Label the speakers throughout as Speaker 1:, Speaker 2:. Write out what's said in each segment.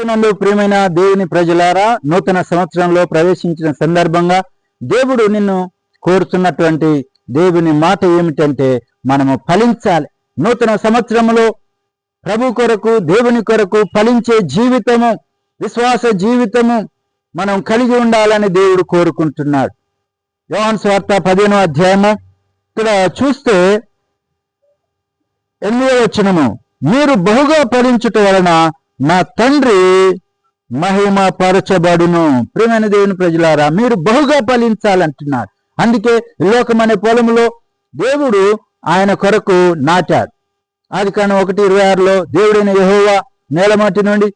Speaker 1: క్రీస్తునందు ప్రియమైన దేవుని ప్రజలారా నూతన సంవత్సరంలో ప్రవేశించిన సందర్భంగా దేవుడు నిన్ను కోరుతున్నటువంటి దేవుని మాట ఏమిటంటే మనము ఫలించాలి. నూతన సంవత్సరంలో ప్రభు కొరకు దేవుని కొరకు ఫలించే జీవితము విశ్వాస జీవితము మనం కలిగి ఉండాలని దేవుడు కోరుకుంటున్నాడు. యోహన్ స్వార్త పదిహేనో అధ్యాయము. ఇక్కడ చూస్తే ఎనిమిదో వచ్చినము మీరు బహుగా ఫలించుట వలన నా తండ్రి మహిమ పరచబడును. ప్రియమైన దేవుని ప్రజలారా మీరు బహుగా ఫలించాలంటున్నారు. అందుకే లోకమనే లోకం అనే పొలంలో దేవుడు ఆయన కొరకు నాటాడు. ఆది కాను ఒకటి ఇరవై ఆరులో దేవుడైన యెహోవా నేలమాటి నుండి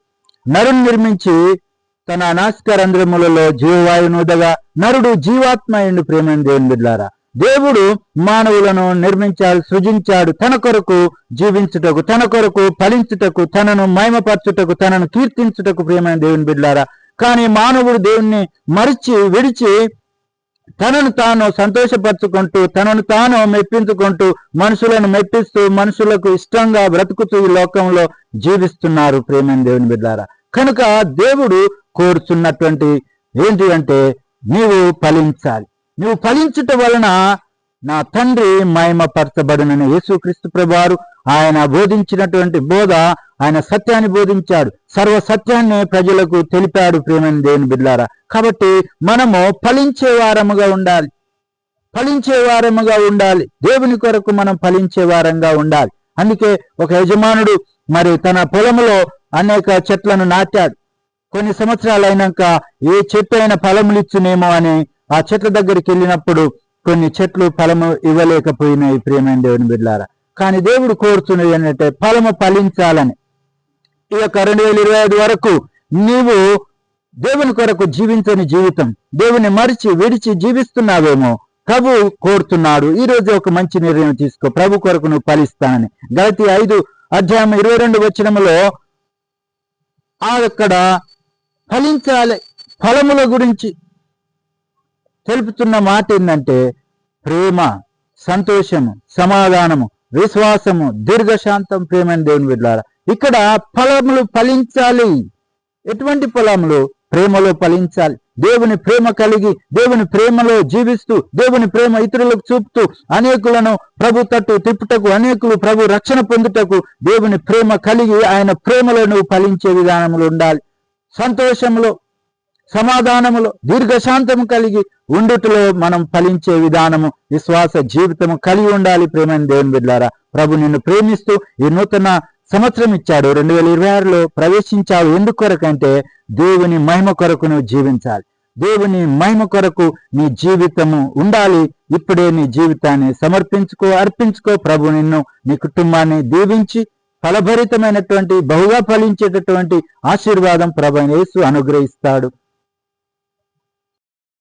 Speaker 1: నరుని నిర్మించి తన అనాస్కరంధ్రములలో జీవవాయునుదగా నరుడు జీవాత్మ ఎండు ప్రేమైన దేవుని బిడ్డారా దేవుడు మానవులను నిర్మించాడు సృజించాడు. తన కొరకు జీవించుటకు తన కొరకు ఫలించుటకు తనను మహిమపరచుటకు తనను కీర్తించుటకు ప్రియమైన దేవుని బిడ్డారా కానీ మానవుడు దేవుణ్ణి మరిచి విడిచి తనను తాను సంతోషపరచుకుంటూ తనను తాను మెప్పించుకుంటూ మనుషులను మెప్పిస్తూ మనుషులకు ఇష్టంగా బ్రతుకుతూ ఈ లోకంలో జీవిస్తున్నారు ప్రేమైన దేవుని బిడ్డారా కనుక దేవుడు కోరుచున్నటువంటి ఏంటి అంటే నీవు ఫలించాలి. నువ్వు ఫలించుట వలన నా తండ్రి మహిమపరచబడునని యేసుక్రీస్తు ప్రభువారు ఆయన బోధించినటువంటి బోధ ఆయన సత్యాన్ని బోధించాడు. సర్వ సత్యాన్ని ప్రజలకు తెలిపాడు ప్రేమని దేవుని బిడ్లారా కాబట్టి మనము ఫలించే వారముగా ఉండాలి. ఫలించే వారముగా ఉండాలి. దేవుని కొరకు మనం ఫలించే వారంగా ఉండాలి. అందుకే ఒక యజమానుడు మరి తన పొలములో అనేక చెట్లను నాటాడు. కొన్ని సంవత్సరాలు అయినాక ఏ చెట్టు అయినా ఫలములు ఇచ్చునేమో అని ఆ చెట్ల దగ్గరికి వెళ్ళినప్పుడు కొన్ని చెట్లు ఫలము ఇవ్వలేకపోయినాయి ప్రియమైన దేవుని బిడ్డారా కానీ దేవుడు కోరుతున్నది ఏంటంటే ఫలము ఫలించాలని. ఈ యొక్క రెండు వేల ఇరవై ఐదు వరకు నీవు దేవుని కొరకు జీవించని జీవితం దేవుని మరిచి విడిచి జీవిస్తున్నావేమో ప్రభు కోరుతున్నాడు. ఈ రోజు ఒక మంచి నిర్ణయం తీసుకో. ప్రభు కొరకు నువ్వు ఫలిస్తానని. గలతి ఐదు అధ్యాయం ఇరవై రెండు వచ్చినములో ఆ అక్కడ ఫలించాలి ఫలముల గురించి తెలుపుతున్న మాట ఏంటంటే ప్రేమ సంతోషము సమాధానము విశ్వాసము దీర్ఘశాంతం ప్రేమని దేవుని బిడ్డారా. ఇక్కడ ఫలములు ఫలించాలి. ఎటువంటి ఫలములు? ప్రేమలో ఫలించాలి. దేవుని ప్రేమ కలిగి దేవుని ప్రేమలో జీవిస్తూ దేవుని ప్రేమ ఇతరులకు చూపుతూ అనేకులను ప్రభు తట్టు తిప్పుటకు అనేకులు ప్రభు రక్షణ పొందుటకు దేవుని ప్రేమ కలిగి ఆయన ప్రేమలో నువ్వు ఫలించే విధానములు ఉండాలి. సంతోషంలో సమాధానములో దీర్ఘశాంతము కలిగి ఉండుటలో మనం ఫలించే విధానము విశ్వాస జీవితము కలిగి ఉండాలి ప్రేమని దేవుని బిడ్డారా. ప్రభు నిన్ను ప్రేమిస్తూ ఈ నూతన సంవత్సరం ఇచ్చాడు. రెండు వేల ఇరవై ఆరులో ప్రవేశించావు ఎందుకు కొరకంటే దేవుని మహిమ కొరకు నువ్వు జీవించాలి. దేవుని మహిమ కొరకు నీ జీవితము ఉండాలి. ఇప్పుడే నీ జీవితాన్ని సమర్పించుకో అర్పించుకో. ప్రభు నిన్ను నీ కుటుంబాన్ని దీవించి ఫలభరితమైనటువంటి బహుగా ఫలించేటటువంటి ఆశీర్వాదం ప్రభు యేసు అనుగ్రహిస్తాడు.